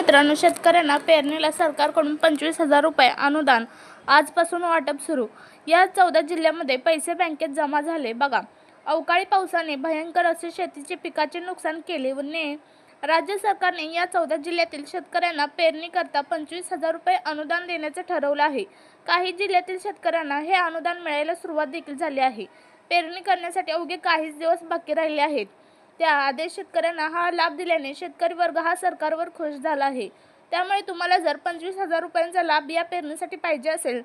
मित्रांनो शेतकऱ्यांना पेरणीला सरकारकडून पंचवीस हजार रुपये अनुदान. आजपासून वाटप सुरू. या चौदा जिल्ह्यामध्ये पैसे बँकेत जमा झाले. बघा अवकाळी पावसाने भयंकर असे शेतीचे पिकाचे नुकसान केले व ने राज्य सरकारने या चौदा जिल्ह्यातील शेतकऱ्यांना पेरणी करता पंचवीस हजार रुपये अनुदान देण्याचे ठरवलं आहे. काही जिल्ह्यातील शेतकऱ्यांना हे अनुदान मिळायला सुरुवात देखील झाली आहे. पेरणी करण्यासाठी अवघे काहीच दिवस बाकी राहिले आहेत. त्या आदेश शेतकऱ्यांना हा लाभ दिल्याने शेतकरी वर्ग हा सरकारवर खुश झाला आहे. त्यामुळे तुम्हाला जर पंचवीस हजार रुपयांचा लाभ या पेरणीसाठी पाहिजे असेल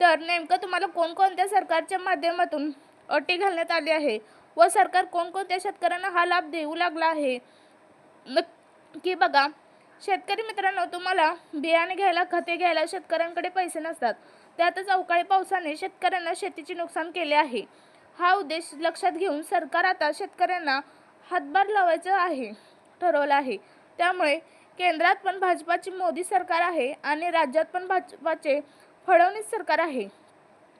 तर नेमकं तुम्हाला कोणकोणत्या सरकारच्या माध्यमातून अटी घालण्यात आली आहे व सरकार कोणकोणत्या शेतकऱ्यांना हा लाभ देऊ लागला आहे? नक्की बघा. शेतकरी मित्रांनो तुम्हाला बियाणे घ्यायला खते घ्यायला शेतकऱ्यांकडे पैसे नसतात. त्यातच अवकाळी पावसाने शेतकऱ्यांना शेतीचे नुकसान केले आहे. हा उद्देश लक्षात घेऊन सरकार आता शेतकऱ्यांना हातभार लावायचं आहे ठरवलं आहे. त्यामुळे केंद्रात पण भाजपाची मोदी सरकार आहे आणि राज्यात पण भाजपाचे फडणवीस सरकार आहे.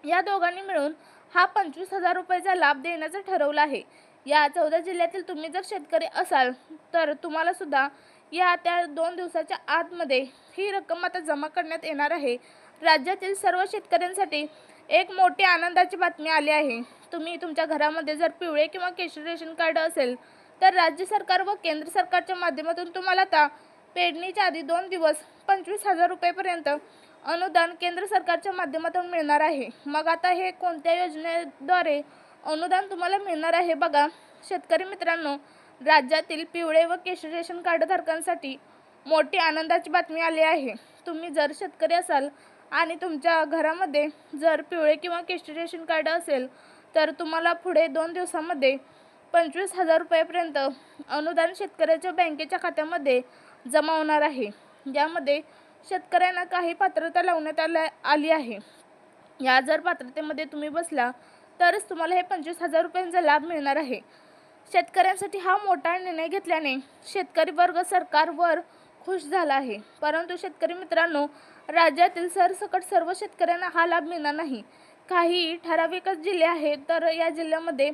या दोघांनी मिळून हा पंचवीस हजार रुपयाचा लाभ देण्याचं ठरवलं आहे. या चौदा जिल्ह्यातील तुम्ही जर शेतकरी असाल तर तुम्हाला सुद्धा या त्या दोन दिवसाच्या आतमध्ये ही रक्कम आता जमा करण्यात येणार आहे. राज्यातील सर्व शेतकऱ्यांसाठी एक मोठी आनंदाची बातमी आली आहे. तुम्ही तुमच्या घरामध्ये जर पिवळे किंवा केशरी रेशन कार्ड असेल तर राज्य सरकार व केंद्र सरकारच्या माध्यमातून तुम्हाला आता पेरणीच्या आधी दोन दिवस पंचवीस हजार रुपयेपर्यंत अनुदान केंद्र सरकारच्या माध्यमातून मिळणार आहे. मग आता हे कोणत्या योजनेद्वारे अनुदान तुम्हाला मिळणार आहे बघा. शेतकरी मित्रांनो राज्यातील पिवळे व केशरी रेशन कार्डधारकांसाठी मोठी आनंदाची बातमी आली आहे. तुम्ही जर शेतकरी असाल आणि तुमच्या घरामध्ये जर पिवळे किंवा केशरी रेशन कार्ड असेल तर तुम्हाला पुढे दोन दिवसामध्ये पंचवीस हजार रुपयापर्यंत अनुदान शेतकऱ्याच्या बँकेच्या खात्यामध्ये जमा होणार आहे. यामध्ये शेतकऱ्यांना काही पात्रता लावण्यात आल्या आली आहे. या जर पात्रतेमध्ये तुम्ही बसला तरच तुम्हाला हे पंचवीस हजार रुपयांचा लाभ मिळणार आहे. शेतकऱ्यांसाठी हा मोठा निर्णय घेतल्याने शेतकरी वर्ग सरकारवर खुश झाला आहे. परंतु शेतकरी मित्रांनो राज्यातील सरसकट सर्व शेतकऱ्यांना हा लाभ मिळणार नाही. काही ठराविकच जिल्हे आहेत तर या जिल्ह्यामध्ये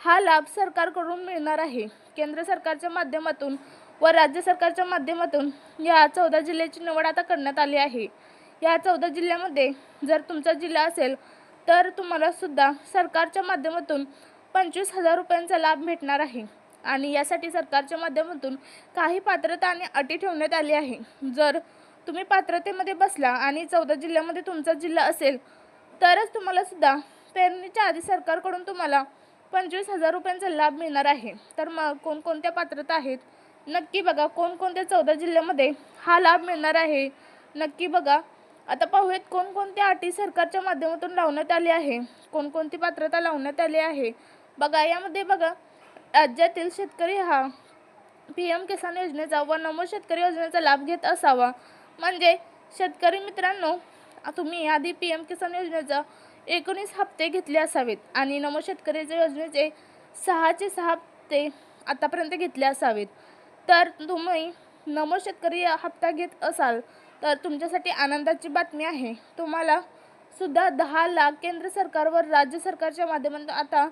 हा लाभ सरकारकडून मिळणार आहे. केंद्र सरकारच्या माध्यमातून व राज्य सरकारच्या माध्यमातून या चौदा जिल्ह्याची निवड आता करण्यात आली आहे. या चौदा जिल्ह्यामध्ये जर तुमचा जिल्हा असेल तर तुम्हाला सुद्धा सरकारच्या माध्यमातून पंचवीस हजार रुपयांचा लाभ भेटणार आहे. आणि यासाठी सरकारच्या माध्यमातून काही पात्रता आणि अटी ठेवण्यात आली आहे. जर तुम्ही पात्रतेमध्ये बसला आणि चौदा जिल्ह्यामध्ये तुमचा जिल्हा असेल तरच तुम्हाला सुद्धा पेरणीच्या आधी सरकारकडून तुम्हाला पंचवीस हजार रुपयांचा लाभ मिळणार आहे. तर मग कोणकोणत्या पात्रता आहेत? नक्की बघा कोणकोणत्या चौदा जिल्ह्यामध्ये हा लाभ मिळणार आहे? नक्की बघा. आता पाहूयात कोणकोणत्या अटी सरकारच्या माध्यमातून लावण्यात आली आहे? कोणकोणती पात्रता लावण्यात आली आहे? बघा यामध्ये बघा राज्यातील शेतकरी हा पी एम किसान योजनेचा व नमो शेतकरी योजनेचा लाभ घेत असावा. म्हणजे शेतकरी मित्रांनो तुम्ही आधी पी एम किसान योजनेचा एकोणीस हप्ते घेतले असावेत आणि नमो शेतकऱ्याच्या योजनेचे सहाचे सहा हप्ते आतापर्यंत घेतले असावेत. तर तुम्ही नमो शेतकरी हप्ता घेत असाल तर तुमच्यासाठी आनंदाची बातमी आहे. तुम्हाला सुद्धा दहा लाख केंद्र सरकारवर राज्य सरकारच्या माध्यमातून आता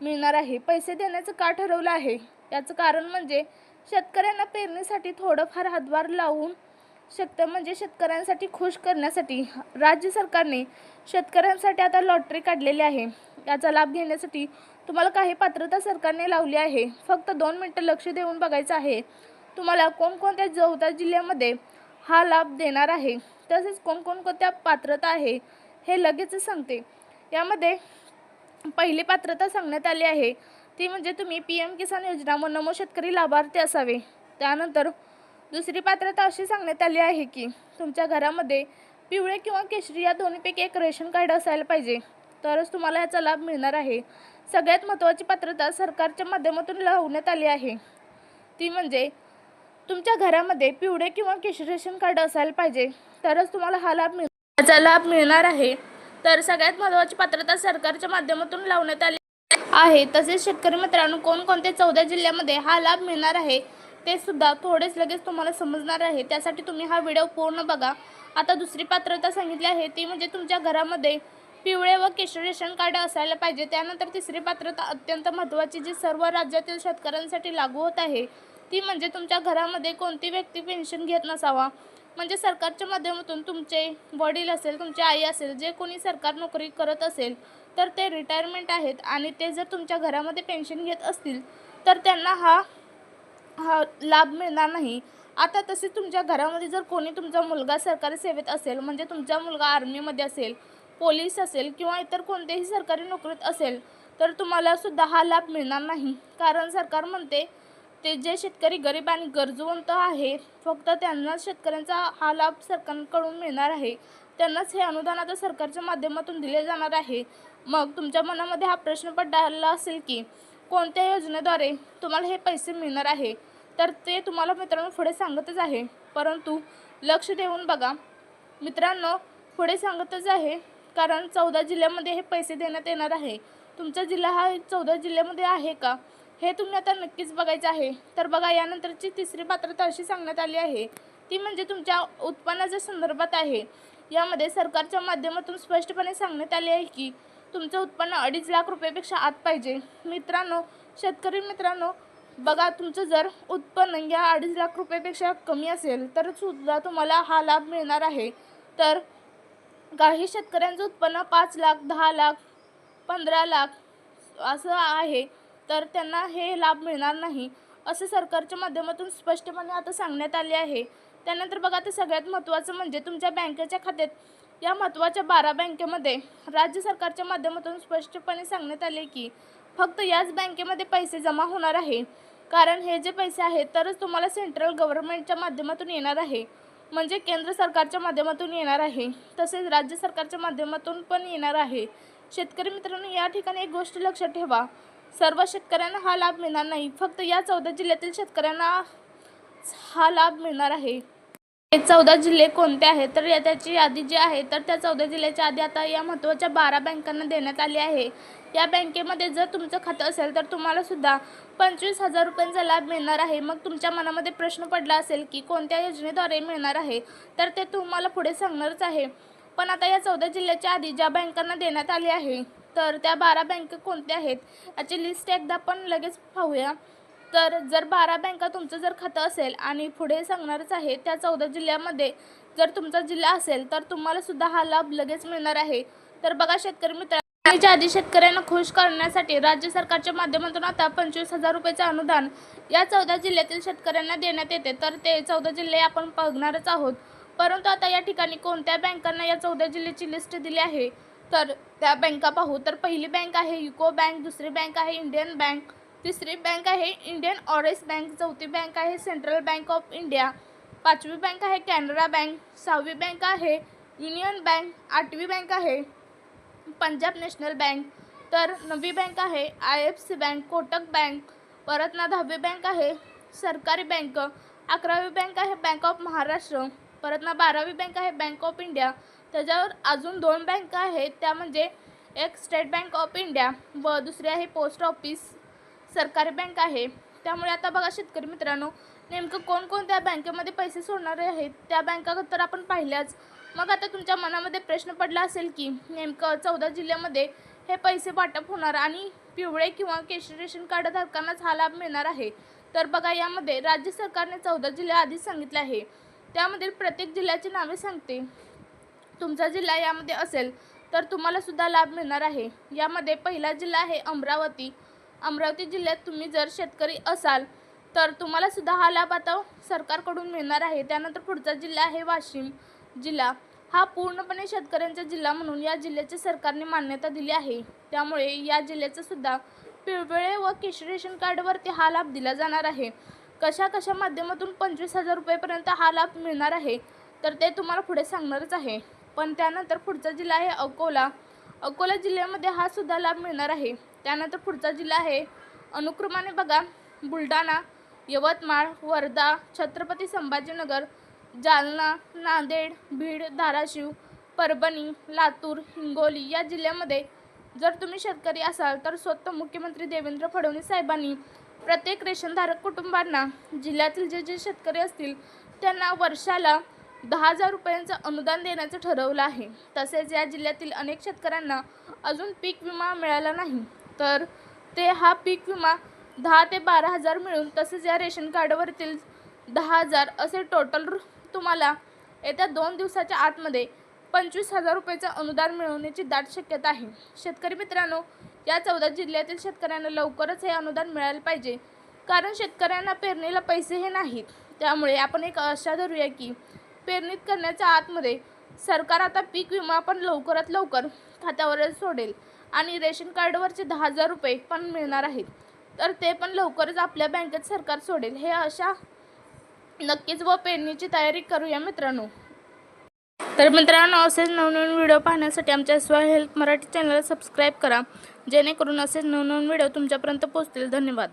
मिळणार आहे. पैसे देण्याचं का ठरवलं आहे? याचं कारण म्हणजे शेतकऱ्यांना पेरणीसाठी थोडंफार हातभार लावून शकतं म्हणजे शेतकऱ्यांसाठी खुश करण्यासाठी राज्य सरकारने शेतकऱ्यांसाठी आता लॉटरी काढलेली आहे. याचा लाभ घेण्यासाठी तुम्हाला काही पात्रता सरकारने लावली आहे. फक्त दोन मिनटं लक्ष देऊन बघायचं आहे. तुम्हाला कोणकोणत्या जवता जिल्ह्यामध्ये हा लाभ देणार आहे? तसेच कोणकोणकोणत्या पात्रता आहे हे लगेच सांगते. यामध्ये पहिली पात्रता सांगण्यात आली आहे. ती म्हणजे तुम्ही पी एम किसान योजना व नमो शेतकरी लाभार्थी असावे. त्यानंतर दुसरी पात्रता अशी सांगण्यात आली आहे की तुमच्या घरामध्ये पिवळे किंवा केशरी या दोन्हीपैकी एक रेशन कार्ड असायला पाहिजे. तरच तुम्हाला याचा लाभ मिळणार आहे. सगळ्यात महत्त्वाची पात्रता सरकारच्या माध्यमातून लावण्यात आली आहे. ती म्हणजे तुमच्या घरामध्ये पिवळे किंवा केशरी रेशन कार्ड असायला पाहिजे. तरच तुम्हाला हा लाभ मिळ याचा लाभ मिळणार आहे. तर सगळ्यात महत्त्वाची पात्रता सरकारच्या माध्यमातून लावण्यात आली आहे. तसेच शेतकरी मित्रांनो कोणकोणत्या चौदा जिल्ह्यामध्ये हा लाभ मिळणार आहे? ते सुद्धा थोडेच लगेच तुम्हाला समजणार आहे. त्यासाठी तुम्ही हा व्हिडिओ पूर्ण बघा. आता दुसरी पात्रता सांगितली आहे ती म्हणजे तुमच्या घरामध्ये पिवळे व केशरी रेशन कार्ड असायला पाहिजे. त्यानंतर तिसरी पात्रता अत्यंत महत्त्वाची जी सर्व राज्यातील शेतकऱ्यांसाठी लागू होत आहे ती म्हणजे तुमच्या घरामध्ये कोणती व्यक्ती पेन्शन घेत नसावा. म्हणजे सरकारच्या माध्यमातून तुमचे वडील असेल तुमची आई असेल जे कोणी सरकार नोकरी करत असेल तर ते रिटायरमेंट आहेत. आणि ते जर तुमच्या घरामध्ये पेन्शन घेत असतील तर त्यांना हा हा लाभ मिळणार नाही. आता तसे तुमच्या घरामध्ये जर कोणी तुमचा मुलगा सरकारी सेवेत असेल म्हणजे तुमचा मुलगा आर्मीमध्ये असेल पोलीस असेल किंवा इतर कोणत्याही सरकारी नोकरीत असेल तर तुम्हाला सुद्धा हा लाभ मिळणार नाही. कारण सरकार म्हणते ते जे शेतकरी गरीब आणि गरजवंत आहे फक्त त्यांना शेतकऱ्यांचा हा लाभ सरकारकडून मिळणार आहे. त्यांनाच हे अनुदान आता सरकारच्या माध्यमातून दिले जाणार आहे. मग तुमच्या मनामध्ये हा प्रश्न पडला असेल की कोणत्या योजनेद्वारे तुम्हाला हे पैसे मिळणार आहे? तर ते तुम्हाला मित्रांनो पुढे सांगतच आहे. परंतु लक्ष देऊन बघा. मित्रांनो पुढे सांगतच आहे कारण चौदा जिल्ह्यामध्ये हे पैसे देण्यात येणार आहे. तुमचा जिल्हा हा चौदा जिल्ह्यामध्ये आहे का? हे तुम्ही आता नक्कीच बघायचं आहे. तर बघा यानंतरची तिसरी पात्रता अशी सांगण्यात आली आहे. ती म्हणजे तुमच्या उत्पन्नाच्या संदर्भात आहे. यामध्ये सरकारच्या माध्यमातून स्पष्टपणे सांगण्यात आले आहे की तुमचं उत्पन्न अडीच लाख रुपयापेक्षा आत पाहिजे. मित्रांनो शेतकरी मित्रांनो बघा तुमचं जर उत्पन्न या अडीच लाख रुपयापेक्षा कमी असेल तर सुद्धा तुम्हाला हा लाभ मिळणार आहे. तर काही शेतकऱ्यांचं उत्पन्न पाच लाख दहा लाख पंधरा लाख असं आहे तर त्यांना हे लाभ मिळणार नाही. असे सरकारच्या माध्यमातून स्पष्टपणे आता सांगण्यात आले आहे. त्यानंतर बघा ते सगळ्यात महत्त्वाचं म्हणजे तुमच्या बँकेच्या खात्यात या महत्त्वाच्या बारा बँकेमध्ये राज्य सरकारच्या माध्यमातून स्पष्टपणे सांगण्यात आले की फक्त याच बँकेमध्ये पैसे जमा होणार आहे. कारण हे जे पैसे आहेत तरच तुम्हाला सेंट्रल गव्हर्नमेंटच्या माध्यमातून येणार आहे. म्हणजे केंद्र सरकारच्या माध्यमातून येणार आहे. तसेच राज्य सरकारच्या माध्यमातून पण येणार आहे. शेतकरी मित्रांनो या ठिकाणी एक गोष्ट लक्षात ठेवा. सर्व शेतकऱ्यांना हा लाभ मिळणार नाही. फक्त या चौदा जिल्ह्यातील शेतकऱ्यांना हा लाभ मिळणार आहे. हे चौदा जिल्हे कोणते आहेत? तर या त्याची यादी जी आहे तर त्या चौदा जिल्ह्याच्या आधी आता या महत्त्वाच्या बारा बँकांना देण्यात आली आहे. या बँकेमध्ये जर तुमचं खातं असेल तर तुम्हाला सुद्धा पंचवीस हजार रुपयांचा लाभ मिळणार आहे. मग तुमच्या मनामध्ये प्रश्न पडला असेल की कोणत्या योजनेद्वारे मिळणार आहे? तर ते तुम्हाला पुढे सांगणारच आहे. पण आता या चौदा जिल्ह्याच्या आधी ज्या बँकांना देण्यात आली आहे तर त्या बारा बँका कोणत्या आहेत? याची लिस्ट एकदा आपण लगेच पाहूया. तर जर बारा बँका तुमचं जर खातं असेल आणि पुढे सांगणारच आहे त्या चौदा जिल्ह्यामध्ये जर तुमचा जिल्हा असेल तर तुम्हाला सुद्धा हा लाभ लगेच मिळणार आहे. तर बघा शेतकरी मित्र आधी शेतकऱ्यांना खुश करण्यासाठी राज्य सरकारच्या माध्यमातून आता पंचवीस हजार रुपयाचे अनुदान या चौदा जिल्ह्यातील शेतकऱ्यांना देण्यात येते. तर ते चौदा जिल्हे आपण बघणारच आहोत. परंतु आता या ठिकाणी कोणत्या बँकांना या चौदा जिल्ह्याची लिस्ट दिली आहे? तर त्या बँका पाहू. तर पहिली बँक आहे युको बँक दुसरी बँक आहे इंडियन बँक तिसरी बँक आहे इंडियन ऑरेस बँक चौथी बँक आहे सेंट्रल बँक ऑफ इंडिया पाचवी बँक आहे कॅनरा बँक सहावी बँक आहे युनियन बँक आठवी बँक आहे पंजाब नॅशनल बँक तर नववी बँक आहे I F C bank Kotak bank परत ना दहावी बँक आहे सरकारी बँक अकरावी बँक आहे बँक ऑफ महाराष्ट्र परत ना बारावी बँक आहे बँक ऑफ इंडिया त्याच्यावर अजून दोन बँक आहेत त्या म्हणजे एक स्टेट बँक ऑफ इंडिया व दुसरी आहे पोस्ट ऑफिस. सरकारी बँक आहे. त्यामुळे आता बघा शेतकरी मित्रांनो नेमकं कोणकोणत्या बँकेमध्ये पैसे सोडणारे आहेत त्या बँका तर आपण पाहिल्याच. मग आता तुमच्या मनामध्ये प्रश्न पडला असेल की नेमकं चौदा जिल्ह्यामध्ये हे पैसे वाटप होणार आणि पिवळे किंवा केशरी रेशन कार्डधारकांनाच हा लाभ मिळणार आहे. तर बघा यामध्ये राज्य सरकारने चौदा जिल्हे आधीच सांगितले आहे. त्यामधील प्रत्येक जिल्ह्याची नावे सांगते. तुमचा जिल्हा यामध्ये असेल तर तुम्हाला सुद्धा लाभ मिळणार आहे. यामध्ये पहिला जिल्हा आहे अमरावती. अमरावती जिल्ह्यात तुम्ही जर शेतकरी असाल तर तुम्हाला सुद्धा हा लाभ आता सरकारकडून मिळणार आहे. त्यानंतर पुढचा जिल्हा आहे वाशिम जिल्हा. हा पूर्णपणे शेतकऱ्यांचा जिल्हा म्हणून या जिल्ह्याच्या सरकारने मान्यता दिली आहे. त्यामुळे या जिल्ह्याचं सुद्धा पिवळे व केश रेशन कार्डवरती हा लाभ दिला जाणार आहे. कशा कशा माध्यमातून पंचवीस हजार रुपयेपर्यंत हा लाभ मिळणार आहे तर ते तुम्हाला पुढे सांगणारच आहे. पण त्यानंतर पुढचा जिल्हा आहे अकोला. अकोला जिल्ह्यामध्ये हा सुद्धा लाभ मिळणार आहे. त्यानंतर पुढचा जिल्हा आहे. अनुक्रमाने बघा बुलढाणा यवतमाळ वर्धा छत्रपती संभाजीनगर जालना नांदेड बीड धाराशिव परभणी लातूर हिंगोली या जिल्ह्यामध्ये जर तुम्ही शेतकरी असाल तर स्वतः मुख्यमंत्री देवेंद्र फडणवीस साहेबांनी प्रत्येक रेशनधारक कुटुंबांना जिल्ह्यातील जे जे शेतकरी असतील त्यांना वर्षाला दहा हजार रुपयांचं अनुदान देण्याचं ठरवलं आहे. तसेच या जिल्ह्यातील अनेक शेतकऱ्यांना अजून पीक विमा मिळाला नाही. तर ते हा पीक विमा दहा ते बारा हजार मिळून तसेच या रेशन कार्डवरतील दहा हजार असे टोटल तुम्हाला येत्या दोन दिवसाच्या आतमध्ये पंचवीस हजार रुपयाचं अनुदान मिळवण्याची दाट शक्यता आहे. शेतकरी मित्रांनो या चौदा जिल्ह्यातील शेतकऱ्यांना लवकरच हे अनुदान मिळायला पाहिजे. कारण शेतकऱ्यांना पेरणीला पैसे हे नाहीत. त्यामुळे आपण एक आशा धरूया की पेरणीत करण्याच्या आतमध्ये सरकार आता पीक विमा पण लवकरात लवकर खात्यावर सोडेल आणि रेशन कार्डवरचे दहा हजार रुपये पण मिळणार आहेत. तर ते पण लवकरच आपल्या बँकेत सरकार सोडेल हे अशा नक्कीच व पेरणीची तयारी करूया मित्रांनो. तर मित्रांनो असेच नवनवीन व्हिडिओ पाहण्यासाठी आमच्या स्व हेल्थ मराठी चॅनलला सबस्क्राईब करा जेणेकरून असेच नवनवीन व्हिडिओ तुमच्यापर्यंत पोहोचतील. धन्यवाद.